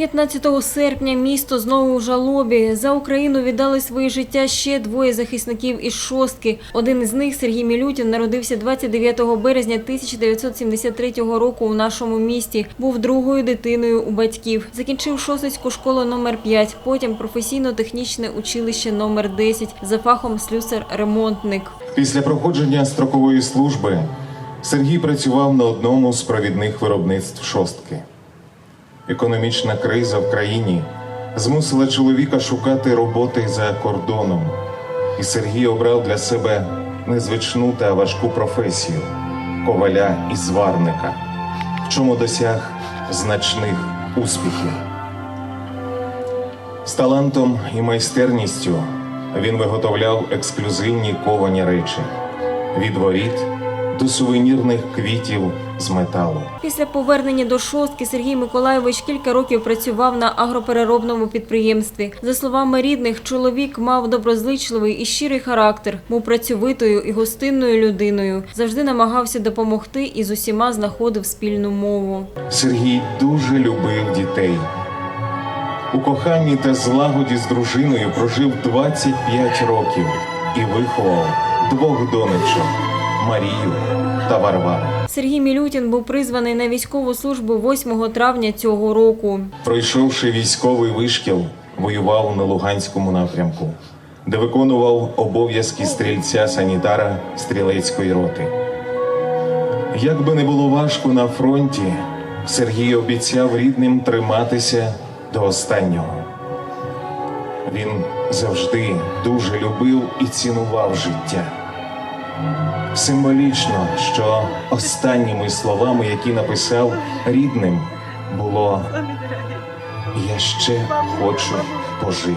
15 серпня місто знову у жалобі. За Україну віддали свої життя ще двоє захисників із шостки. Один із них, Сергій Мілютін, народився 29 березня 1973 року у нашому місті. Був другою дитиною у батьків. Закінчив шостицьку школу номер 5, потім професійно-технічне училище номер 10 за фахом слюсар-ремонтник. Після проходження строкової служби Сергій працював на одному з провідних виробництв шостки. Економічна криза в країні змусила чоловіка шукати роботи за кордоном, і Сергій обрав для себе незвичну та важку професію коваля і зварника, в чому досяг значних успіхів. З талантом і майстерністю він виготовляв ексклюзивні ковані речі від воріт до сувенірних квітів з металу. Після повернення до шостки Сергій Миколайович кілька років працював на агропереробному підприємстві. За словами рідних, чоловік мав доброзичливий і щирий характер, був працьовитою і гостинною людиною. Завжди намагався допомогти і з усіма знаходив спільну мову. Сергій дуже любив дітей. У коханні та злагоді з дружиною прожив 25 років і виховав двох донечок Марію та Варвару. Сергій Мілютін був призваний на військову службу 8 травня цього року. Пройшовши військовий вишкіл, воював на Луганському напрямку, де виконував обов'язки стрільця санітара стрілецької роти. Як би не було важко на фронті, Сергій обіцяв рідним триматися до останнього. Він завжди дуже любив і цінував життя. Символічно, що останніми словами, які написав рідним, було я ще хочу пожити.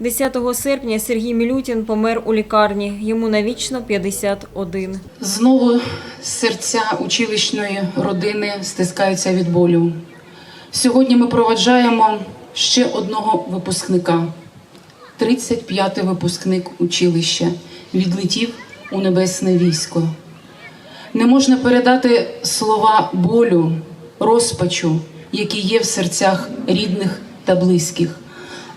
10 серпня Сергій Мілютін помер у лікарні. Йому навічно 51. Знову серця училищної родини стискаються від болю. Сьогодні ми проведжаємо ще одного випускника. 35-й випускник училища відлетів у небесне військо. Не можна передати слова болю, розпачу, які є в серцях рідних та близьких.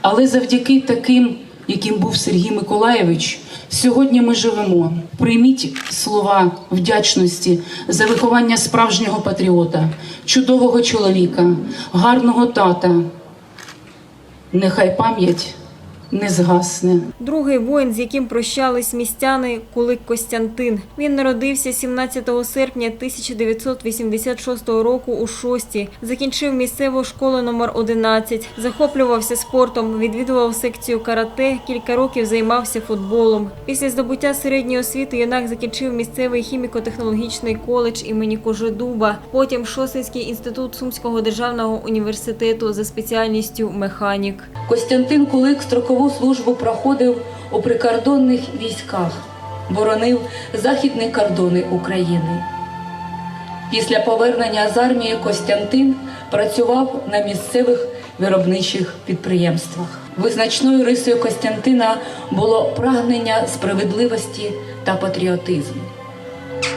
Але завдяки таким, яким був Сергій Миколаєвич, сьогодні ми живемо. Прийміть слова вдячності за виховання справжнього патріота, чудового чоловіка, гарного тата. Нехай пам'ять не згасне. Другий воїн, з яким прощались містяни, Кулик Костянтин. Він народився 17 серпня 1986 року у Шості. Закінчив місцеву школу номер 11. Захоплювався спортом, відвідував секцію карате, кілька років займався футболом. Після здобуття середньої освіти юнак закінчив місцевий хіміко-технологічний коледж імені Кожедуба. Потім Шосинський інститут Сумського державного університету за спеціальністю механік. Костянтин Кулик строкову службу проходив у прикордонних військах, боронив західні кордони України. Після повернення з армії Костянтин працював на місцевих виробничих підприємствах. Визначною рисою Костянтина було прагнення справедливості та патріотизму.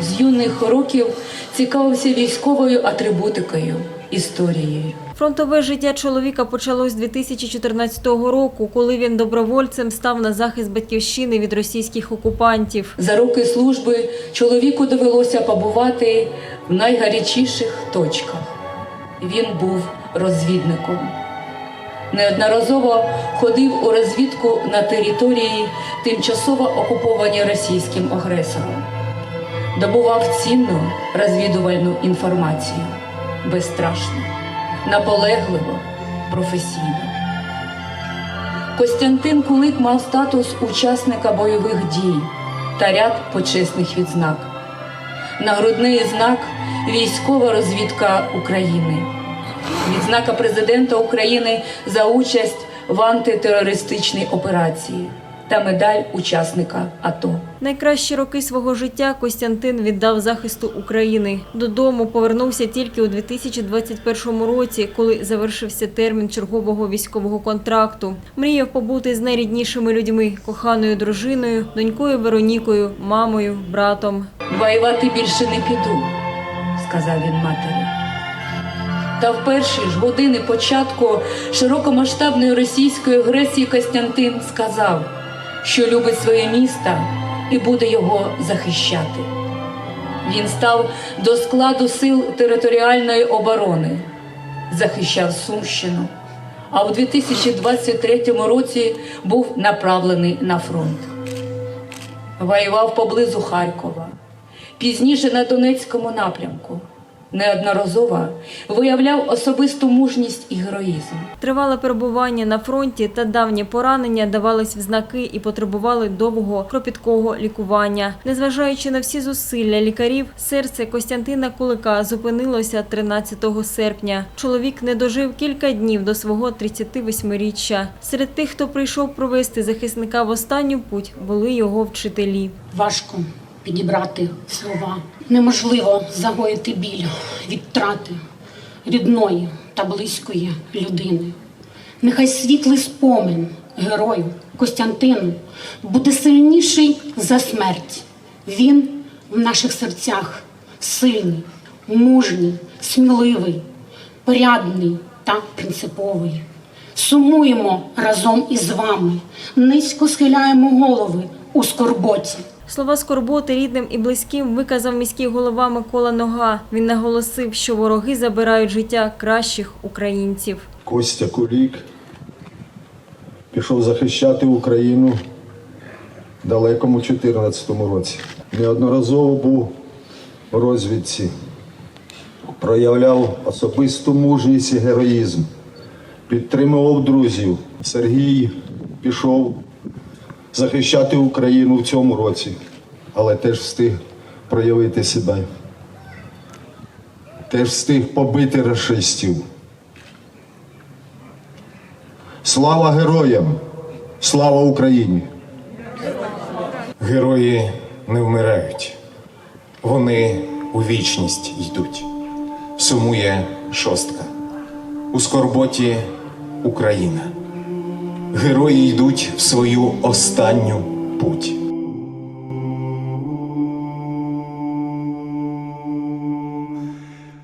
З юних років цікавився військовою атрибутикою, історією. Фронтове життя чоловіка почалось 2014 року, коли він добровольцем став на захист батьківщини від російських окупантів. За роки служби чоловіку довелося побувати в найгарячіших точках. Він був розвідником. Неодноразово ходив у розвідку на території, тимчасово окуповані російським агресором. Добував цінну розвідувальну інформацію безстрашно, наполегливо, професійно. Костянтин Кулик мав статус учасника бойових дій та ряд почесних відзнак. Нагрудний знак Військова розвідка України, відзнака президента України за участь в антитерористичній операції та медаль учасника АТО. Найкращі роки свого життя Костянтин віддав захисту України. Додому повернувся тільки у 2021 році, коли завершився термін чергового військового контракту. Мріяв побути з найріднішими людьми, коханою дружиною, донькою Веронікою, мамою, братом. Воювати більше не піду, сказав він матері. Та в перші ж години початку широкомасштабної російської агресії Костянтин сказав, що любить своє місто і буде його захищати. Він став до складу сил територіальної оборони, захищав Сумщину, а у 2023 році був направлений на фронт. Воював поблизу Харкова, пізніше на Донецькому напрямку. Неодноразово виявляв особисту мужність і героїзм. Тривале перебування на фронті та давні поранення давались в знаки і потребували довгого кропіткого лікування. Незважаючи на всі зусилля лікарів, серце Костянтина Кулика зупинилося 13 серпня. Чоловік не дожив кілька днів до свого 38-річчя. Серед тих, хто прийшов провести захисника в останню путь, були його вчителі. Важко підібрати слова. Неможливо загоїти біль від втрати рідної та близької людини. Нехай світлий спомин герою Костянтину буде сильніший за смерть. Він в наших серцях сильний, мужній, сміливий, порядний та принциповий. Сумуємо разом із вами, низько схиляємо голови у скорботі. Слова скорботи рідним і близьким виказав міський голова Микола Нога. Він наголосив, що вороги забирають життя кращих українців. Костя Кулік пішов захищати Україну в далекому 14 році. Неодноразово був у розвідці, проявляв особисту мужність і героїзм, підтримував друзів. Сергій пішов захищати Україну в цьому році, але теж встиг проявити себе. Теж встиг побити расистів. Слава героям! Слава Україні! Герої не вмирають, вони у вічність йдуть. Сумує шостка. У скорботі Україна. Герої йдуть в свою останню путь.